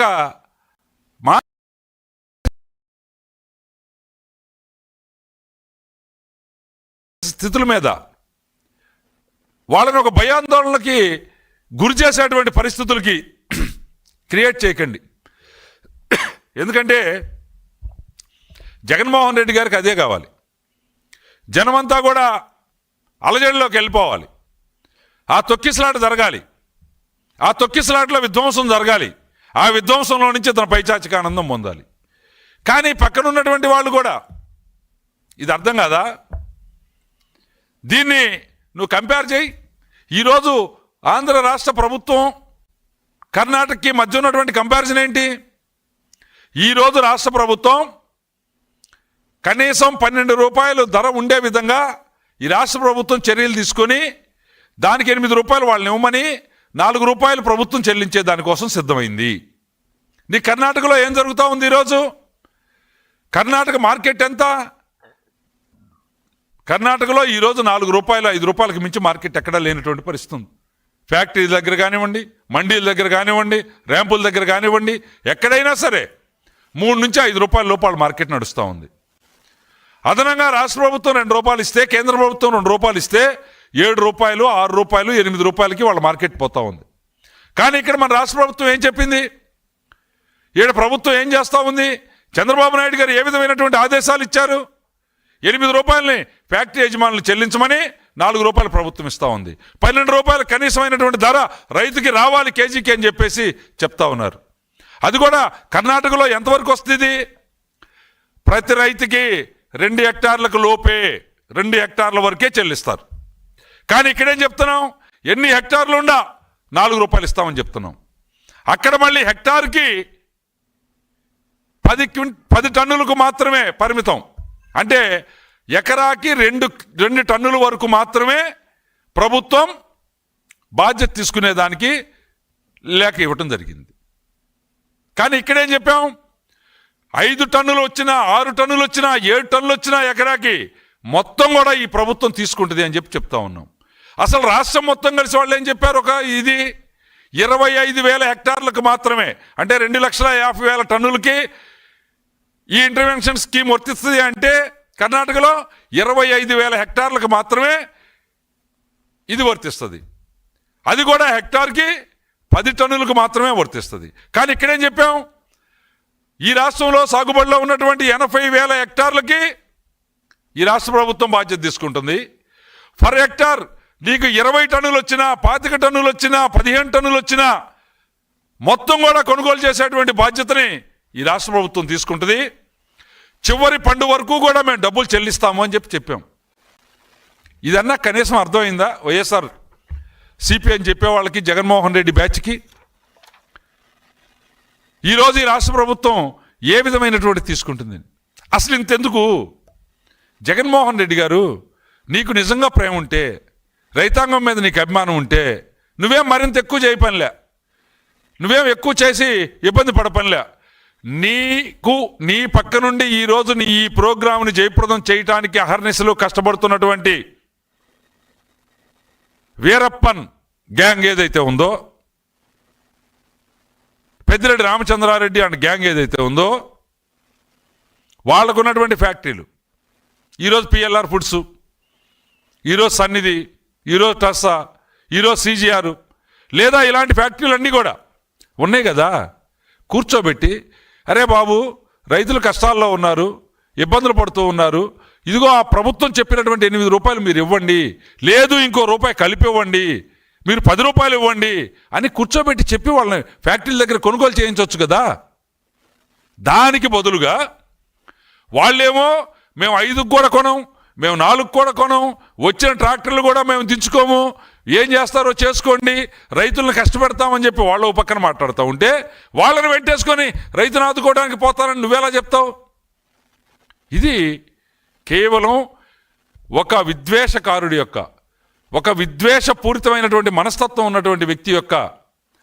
యొక్క మా స్థితుల మీద వాళ్ళని ఒక భయాందోళనకి గురి చేసేటువంటి పరిస్థితులకి క్రియేట్ చేయకండి. ఎందుకంటే జగన్మోహన్ రెడ్డి గారికి అదే కావాలి. జనమంతా కూడా అలజడిలోకి వెళ్ళిపోవాలి. ఆ తొక్కిసలాట జరగాలి. ఆ తొక్కిసలాటలో విధ్వంసం జరగాలి. ఆ విధ్వంసంలో నుంచి తన పైచాచిక ఆనందం పొందాలి. కానీ పక్కన ఉన్నటువంటి వాళ్ళు కూడా ఇది అర్థం కాదా? దీన్ని నువ్వు కంపేర్ చేయి. ఈరోజు ఆంధ్ర రాష్ట్ర ప్రభుత్వం కర్ణాటకకి మధ్య ఉన్నటువంటి కంపారిజన్ ఏంటి? ఈరోజు రాష్ట్ర ప్రభుత్వం కనీసం పన్నెండు రూపాయలు ధర ఉండే విధంగా ఈ రాష్ట్ర ప్రభుత్వం చర్యలు తీసుకొని దానికి ఎనిమిది రూపాయలు వాళ్ళని ఇవ్వమని నాలుగు రూపాయలు ప్రభుత్వం చెల్లించే దానికోసం సిద్ధమైంది. నీ కర్ణాటకలో ఏం జరుగుతూ ఉంది ఈరోజు? కర్ణాటక మార్కెట్ ఎంత? కర్ణాటకలో ఈరోజు నాలుగు రూపాయలు ఐదు రూపాయలకు మించి మార్కెట్ ఎక్కడా లేనటువంటి పరిస్థితి ఉంది. ఫ్యాక్టరీల దగ్గర కానివ్వండి మండీల దగ్గర కానివ్వండి ర్యాంపుల దగ్గర కానివ్వండి ఎక్కడైనా సరే మూడు నుంచి ఐదు రూపాయల లోపాల మార్కెట్ నడుస్తూ ఉంది. అదనంగా రాష్ట్ర ప్రభుత్వం రెండు రూపాయలు ఇస్తే కేంద్ర ప్రభుత్వం రెండు రూపాయలు ఇస్తే ఏడు రూపాయలు ఆరు రూపాయలు ఎనిమిది రూపాయలకి వాళ్ళ మార్కెట్ పోతా ఉంది. కానీ ఇక్కడ మన రాష్ట్ర ప్రభుత్వం ఏం చెప్పింది? ఈడ ప్రభుత్వం ఏం చేస్తూ ఉంది? చంద్రబాబు నాయుడు గారు ఏ విధమైనటువంటి ఆదేశాలు ఇచ్చారు? ఎనిమిది రూపాయలని ఫ్యాక్టరీ యజమానులు చెల్లించమని నాలుగు రూపాయలు ప్రభుత్వం ఇస్తూ ఉంది. పన్నెండు రూపాయలు కనీసమైనటువంటి ధర రైతుకి రావాలి కేజీకి అని చెప్పేసి చెప్తా ఉన్నారు. అది కూడా కర్ణాటకలో ఎంతవరకు వస్తుంది? ప్రతి రైతుకి రెండు హెక్టార్లకు లోపే రెండు హెక్టార్ల వరకే చెల్లిస్తారు. కానీ ఇక్కడేం చెప్తున్నాం? ఎన్ని హెక్టార్లు ఉండా నాలుగు రూపాయలు ఇస్తామని చెప్తున్నాం. అక్కడ మళ్ళీ హెక్టార్కి పది క్వింట్ పది టన్నులకు మాత్రమే పరిమితం. అంటే ఎకరాకి రెండు రెండు టన్నుల వరకు మాత్రమే ప్రభుత్వం బాధ్యత తీసుకునేదానికి లేఖ ఇవ్వటం జరిగింది. కానీ ఇక్కడేం చెప్పాం? ఐదు టన్నులు వచ్చినా ఆరు టన్నులు వచ్చినా ఏడు టన్నులు వచ్చినా ఎకరాకి మొత్తం కూడా ఈ ప్రభుత్వం తీసుకుంటుంది అని చెప్పి చెప్తా ఉన్నాం. అసలు రాష్ట్రం మొత్తం కలిసి వాళ్ళు ఏం చెప్పారు ఒక ఇది? ఇరవై ఐదు వేల హెక్టార్లకు మాత్రమే. అంటే రెండు లక్షల యాభై వేల టన్నులకి ఈ ఇంటర్వెన్షన్ స్కీమ్ వర్తిస్తుంది అంటే కర్ణాటకలో ఇరవై ఐదు వేల హెక్టార్లకు మాత్రమే ఇది వర్తిస్తుంది. అది కూడా హెక్టార్కి పది టన్నులకు మాత్రమే వర్తిస్తుంది. కానీ ఇక్కడేం చెప్పాం? ఈ రాష్ట్రంలో సాగుబడిలో ఉన్నటువంటి ఎనభై వేల హెక్టార్లకి ఈ రాష్ట్ర ప్రభుత్వం బాధ్యత తీసుకుంటుంది. ఫర్ హెక్టార్ నీకు ఇరవై టన్నులు వచ్చినా పాతిక టన్నులు వచ్చినా పదిహేను టన్నులు వచ్చినా మొత్తం కూడా కొనుగోలు చేసేటువంటి బాధ్యతని ఈ రాష్ట్ర ప్రభుత్వం తీసుకుంటుంది. చివరి పండు వరకు కూడా మేము డబ్బులు చెల్లిస్తాము అని చెప్పి చెప్పాం. ఇదన్నా కనీసం అర్థమైందా? వైఎస్ఆర్ సిపిఎం చెప్పే వాళ్ళకి జగన్మోహన్ రెడ్డి బ్యాచ్కి. ఈరోజు ఈ రాష్ట్ర ప్రభుత్వం ఏ విధమైనటువంటి తీసుకుంటుంది? అసలు ఇంతెందుకు? జగన్మోహన్ రెడ్డి గారు నీకు నిజంగా ప్రేమ ఉంటే రైతాంగం మీద నీకు అభిమానం ఉంటే నువ్వేం మరింత ఎక్కువ చేయ పనిలే. నువ్వేం ఎక్కువ చేసి ఇబ్బంది పడ పనిలే. నీకు నీ పక్క నుండి ఈరోజు నీ ఈ ప్రోగ్రాంని జయప్రదం చేయటానికి అహర్నిశలు కష్టపడుతున్నటువంటి వీరప్పన్ గ్యాంగ్ ఏదైతే ఉందో పెద్దిరెడ్డి రామచంద్రారెడ్డి అండ్ గ్యాంగ్ ఏదైతే ఉందో వాళ్ళకు ఉన్నటువంటి ఫ్యాక్టరీలు. ఈరోజు పిఎల్ఆర్ ఫుడ్స్ ఈరోజు సన్నిధి ఈరోజు టస్సా ఈరోజు సీజీఆర్ లేదా ఇలాంటి ఫ్యాక్టరీలు అన్నీ కూడా ఉన్నాయి కదా. కూర్చోబెట్టి అరే బాబు రైతులు కష్టాల్లో ఉన్నారు ఇబ్బందులు పడుతూ ఉన్నారు. ఇదిగో ఆ ప్రభుత్వం చెప్పినటువంటి ఎనిమిది రూపాయలు మీరు ఇవ్వండి. లేదు ఇంకో రూపాయి కలిపి ఇవ్వండి. మీరు పది రూపాయలు ఇవ్వండి అని కూర్చోబెట్టి చెప్పి వాళ్ళని ఫ్యాక్టరీల దగ్గర కొనుగోలు చేయించవచ్చు కదా? దానికి బదులుగా వాళ్ళేమో మేము ఐదుకు కూడా కొనం మేము నాలుగు కూడా కొనం వచ్చిన ట్రాక్టర్లు కూడా మేము దించుకోము ఏం చేస్తారో చేసుకోండి రైతులను కష్టపెడతామని చెప్పి వాళ్ళ ఓ పక్కన మాట్లాడుతూ ఉంటే వాళ్ళని వెంటేసుకొని రైతును ఆదుకోవడానికి పోతారని నువ్వెలా చెప్తావు? ఇది కేవలం ఒక విద్వేషకారుడి యొక్క ఒక విద్వేషపూరితమైనటువంటి మనస్తత్వం ఉన్నటువంటి వ్యక్తి యొక్క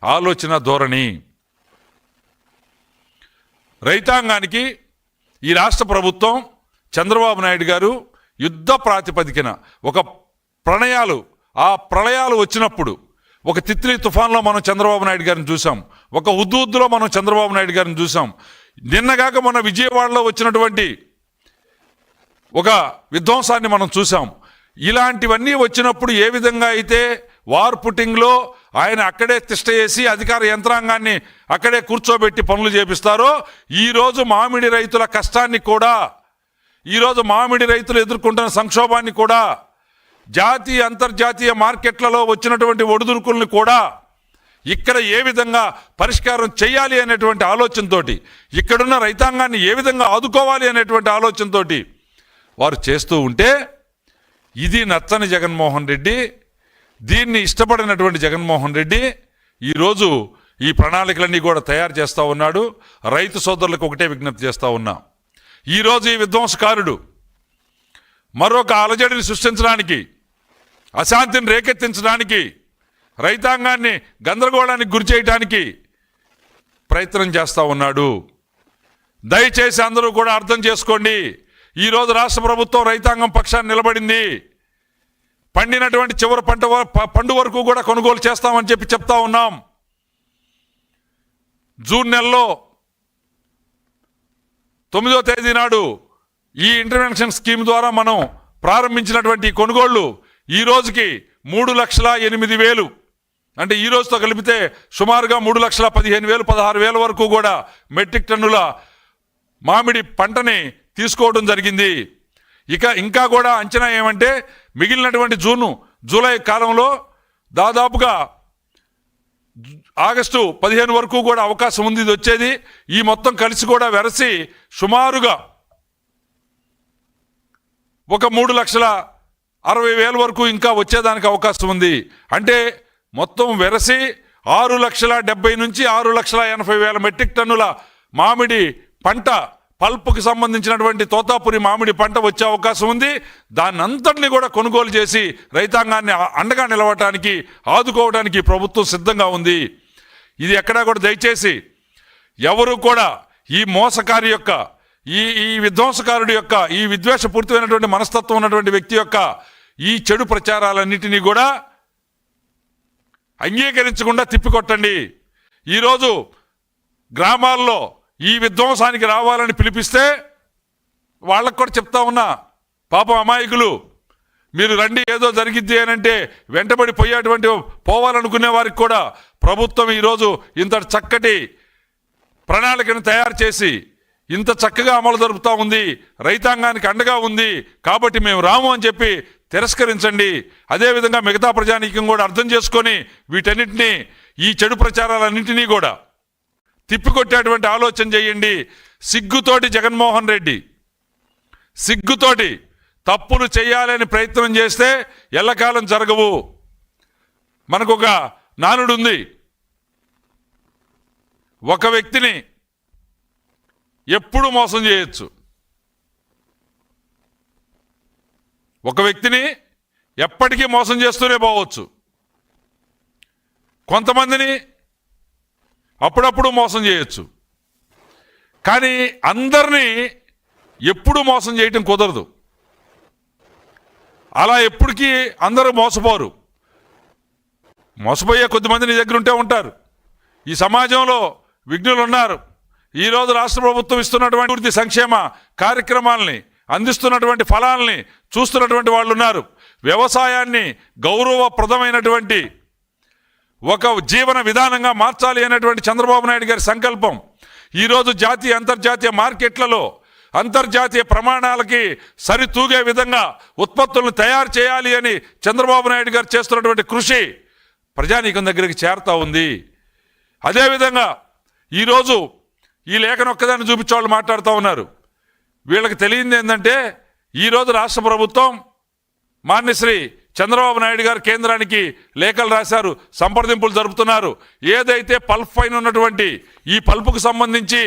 ఆలోచన ధోరణి. రైతాంగానికి ఈ రాష్ట్ర ప్రభుత్వం చంద్రబాబు నాయుడు గారు యుద్ధ ప్రాతిపదికన ఒక ప్రణయాలు ఆ ప్రళయాలు వచ్చినప్పుడు ఒక తిత్లీ తుఫాన్లో మనం చంద్రబాబు నాయుడు గారిని చూసాం. ఒక ఉద్దుద్దులో మనం చంద్రబాబు నాయుడు గారిని చూసాం. నిన్నగాక మన విజయవాడలో వచ్చినటువంటి ఒక విధ్వంసాన్ని మనం చూసాం. ఇలాంటివన్నీ వచ్చినప్పుడు ఏ విధంగా అయితే వార్ పుట్టింగ్లో ఆయన అక్కడే తిష్ట చేసి అధికార యంత్రాంగాన్ని అక్కడే కూర్చోబెట్టి పనులు చేపిస్తారో ఈరోజు మామిడి రైతుల కష్టాన్ని కూడా ఈరోజు మామిడి రైతులు ఎదుర్కొంటున్న సంక్షోభాన్ని కూడా జాతీయ అంతర్జాతీయ మార్కెట్లలో వచ్చినటువంటి ఒడిదుడుకుల్ని కూడా ఇక్కడ ఏ విధంగా పరిష్కారం చేయాలి అనేటువంటి ఆలోచనతోటి ఇక్కడున్న రైతాంగాన్ని ఏ విధంగా ఆదుకోవాలి అనేటువంటి ఆలోచనతోటి వారు చేస్తూ ఉంటే ఇది నచ్చని జగన్మోహన్ రెడ్డి దీన్ని ఇష్టపడినటువంటి జగన్మోహన్ రెడ్డి ఈరోజు ఈ ప్రణాళికలన్నీ కూడా తయారు చేస్తూ ఉన్నాడు. రైతు సోదరులకు ఒకటే విజ్ఞప్తి చేస్తూ ఉన్నా. ఈరోజు ఈ విధ్వంసకారుడు మరొక అలజడిని సృష్టించడానికి అశాంతిని రేకెత్తించడానికి రైతాంగాన్ని గందరగోళానికి గురి చేయడానికి ప్రయత్నం చేస్తూ ఉన్నాడు. దయచేసి అందరూ కూడా అర్థం చేసుకోండి. ఈరోజు రాష్ట్ర ప్రభుత్వం రైతాంగం పక్షాన్ని నిలబడింది. పండినటువంటి చివరి పంట వ- పండు వరకు కూడా కొనుగోలు చేస్తామని చెప్పి చెప్తా ఉన్నాం. జూన్ నెలలో తొమ్మిదో తేదీ నాడు ఈ ఇంటర్వెన్షన్ స్కీమ్ ద్వారా మనం ప్రారంభించినటువంటి కొనుగోళ్ళు ఈ రోజుకి మూడు లక్షల ఎనిమిది వేలు. అంటే ఈ రోజుతో కలిపితే సుమారుగా మూడు లక్షల పదిహేను వేలు పదహారు వేల వరకు కూడా మెట్రిక్ టన్నుల మామిడి పంటని తీసుకోవడం జరిగింది. ఇక ఇంకా కూడా అంచనా ఏమంటే మిగిలినటువంటి జూను జూలై కాలంలో దాదాపుగా ఆగస్టు పదిహేను వరకు కూడా అవకాశం ఉంది ఇది వచ్చేది. ఈ మొత్తం కలిసి కూడా వెరసి సుమారుగా ఒక మూడు లక్షల అరవై వేల వరకు ఇంకా వచ్చేదానికి అవకాశం ఉంది. అంటే మొత్తం వెరసి ఆరు లక్షల డెబ్బై నుంచి ఆరు లక్షల ఎనభై వేల మెట్రిక్ టన్నుల మామిడి పంట పల్పుకి సంబంధించినటువంటి తోతాపురి మామిడి పంట వచ్చే అవకాశం ఉంది. దాన్ని అంతటిని కూడా కొనుగోలు చేసి రైతాంగాన్ని అండగా నిలవటానికి ఆదుకోవడానికి ప్రభుత్వం సిద్ధంగా ఉంది. ఇది ఎక్కడా కూడా దయచేసి ఎవరు కూడా ఈ మోసకారి యొక్క ఈ ఈ విధ్వంసకారుడి యొక్క ఈ విద్వేషపూరితమైనటువంటి మనస్తత్వం ఉన్నటువంటి వ్యక్తి యొక్క ఈ చెడు ప్రచారాలన్నిటినీ కూడా అంగీకరించకుండా తిప్పికొట్టండి. ఈరోజు గ్రామాల్లో ఈ విధ్వంసానికి రావాలని పిలిపిస్తే వాళ్ళకు కూడా చెప్తా ఉన్నా పాపం అమాయకులు మీరు రండి ఏదో జరిగిద్ది అని అంటే వెంటబడి పోయేటువంటి పోవాలనుకునే వారికి కూడా ప్రభుత్వం ఈరోజు ఇంత చక్కటి ప్రణాళికను తయారు చేసి ఇంత చక్కగా అమలు జరుపుతా ఉంది రైతాంగానికి అండగా ఉంది కాబట్టి మేము రాము అని చెప్పి తిరస్కరించండి. అదేవిధంగా మిగతా ప్రజానీకం కూడా అర్థం చేసుకొని వీటన్నిటినీ ఈ చెడు ప్రచారాలన్నింటినీ కూడా తిప్పికొట్టేటువంటి ఆలోచన చేయండి. సిగ్గుతోటి జగన్మోహన్ రెడ్డి సిగ్గుతోటి తప్పులు చేయాలని ప్రయత్నం చేస్తే ఎల్లకాలం జరగవు. మనకు ఒక నానుడు ఉంది ఒక వ్యక్తిని ఎప్పుడు మోసం చేయొచ్చు. ఒక వ్యక్తిని ఎప్పటికీ మోసం చేస్తూనే పోవచ్చు. కొంతమందిని అప్పుడప్పుడు మోసం చేయొచ్చు. కానీ అందరినీ ఎప్పుడు మోసం చేయటం కుదరదు. అలా ఎప్పటికీ అందరూ మోసపోరు. మోసపోయే కొద్దిమంది నీ దగ్గర ఉంటే ఉంటారు. ఈ సమాజంలో విఘ్నులు ఉన్నారు ఈరోజు రాష్ట్ర ప్రభుత్వం ఇస్తున్నటువంటి సంక్షేమ కార్యక్రమాలని అందిస్తున్నటువంటి ఫలాల్ని చూస్తున్నటువంటి వాళ్ళు ఉన్నారు వ్యవసాయాన్ని గౌరవప్రదమైనటువంటి ఒక జీవన విధానంగా మార్చాలి అనేటువంటి చంద్రబాబు నాయుడు గారి సంకల్పం. ఈరోజు జాతీయ అంతర్జాతీయ మార్కెట్లలో అంతర్జాతీయ ప్రమాణాలకి సరితూగే విధంగా ఉత్పత్తులను తయారు చేయాలి అని చంద్రబాబు నాయుడు గారు చేస్తున్నటువంటి కృషి ప్రజానీకం దగ్గరికి చేరుతూ ఉంది. అదేవిధంగా ఈరోజు ఈ లేఖను ఒక్కదాన్ని చూపించే వాళ్ళు మాట్లాడుతూ ఉన్నారు. వీళ్ళకి తెలియంది ఏంటంటే ఈరోజు రాష్ట్ర ప్రభుత్వం మాన్యశ్రీ చంద్రబాబు నాయుడు గారు కేంద్రానికి లేఖలు రాశారు సంప్రదింపులు జరుపుతున్నారు. ఏదైతే పల్ప్ పైన ఉన్నటువంటి ఈ పల్పుకు సంబంధించి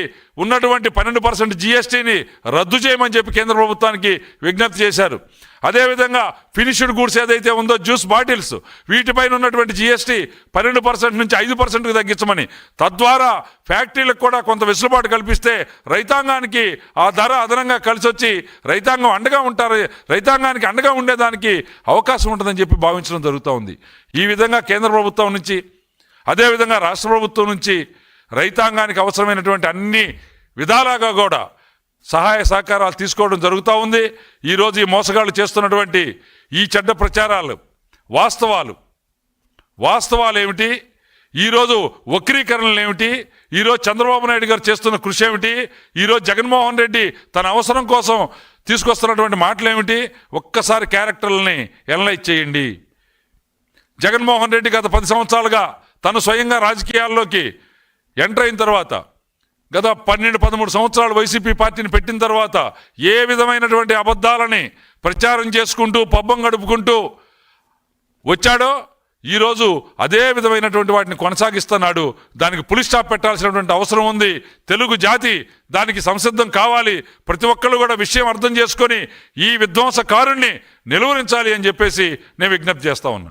ఉన్నటువంటి పన్నెండు పర్సెంట్ జిఎస్టీని రద్దు చేయమని చెప్పి కేంద్ర ప్రభుత్వానికి విజ్ఞప్తి చేశారు. అదేవిధంగా ఫినిష్డ్ గూడ్స్ ఏదైతే ఉందో జ్యూస్ బాటిల్స్ వీటిపైన ఉన్నటువంటి జిఎస్టీ పన్నెండు పర్సెంట్ నుంచి ఐదు పర్సెంట్కి తగ్గించమని. తద్వారా ఫ్యాక్టరీలకు కూడా కొంత వెసులుబాటు కల్పిస్తే రైతాంగానికి ఆ ధర అదనంగా కలిసి వచ్చి రైతాంగం అండగా ఉంటారు రైతాంగానికి అండగా ఉండేదానికి అవకాశం ఉంటుందని చెప్పి భావించడం జరుగుతూ ఉంది. ఈ విధంగా కేంద్ర ప్రభుత్వం నుంచి అదేవిధంగా రాష్ట్ర ప్రభుత్వం నుంచి రైతాంగానికి అవసరమైనటువంటి అన్ని విధాలుగా కూడా సహాయ సహకారాలు తీసుకోవడం జరుగుతూ ఉంది. ఈరోజు ఈ మోసగాళ్ళు చేస్తున్నటువంటి ఈ చెడ్డ ప్రచారాలు వాస్తవాలు. వాస్తవాలు ఏమిటి? ఈరోజు వక్రీకరణలు ఏమిటి? ఈరోజు చంద్రబాబు నాయుడు గారు చేస్తున్న కృషి ఏమిటి? ఈరోజు జగన్మోహన్ రెడ్డి తన అవసరం కోసం తీసుకొస్తున్నటువంటి మాటలు ఏమిటి? ఒక్కసారి క్యారెక్టర్లని ఎనలైజ్ చేయండి. జగన్మోహన్ రెడ్డి గత పది సంవత్సరాలుగా తను స్వయంగా రాజకీయాల్లోకి ఎంటర్ అయిన తర్వాత గత పన్నెండు పదమూడు సంవత్సరాలు వైసీపీ పార్టీని పెట్టిన తర్వాత ఏ విధమైనటువంటి అబద్ధాలని ప్రచారం చేసుకుంటూ పబ్బం గడుపుకుంటూ వచ్చాడో ఈరోజు అదే విధమైనటువంటి వాటిని కొనసాగిస్తున్నాడు. దానికి పులి స్టాప్ పెట్టాల్సినటువంటి అవసరం ఉంది. తెలుగు జాతి దానికి సంసిద్ధం కావాలి. ప్రతి ఒక్కళ్ళు కూడా విషయం అర్థం చేసుకొని ఈ విధ్వంసకారుణ్ణి నిలువరించాలి అని చెప్పేసి నేను విజ్ఞప్తి చేస్తా ఉన్నా.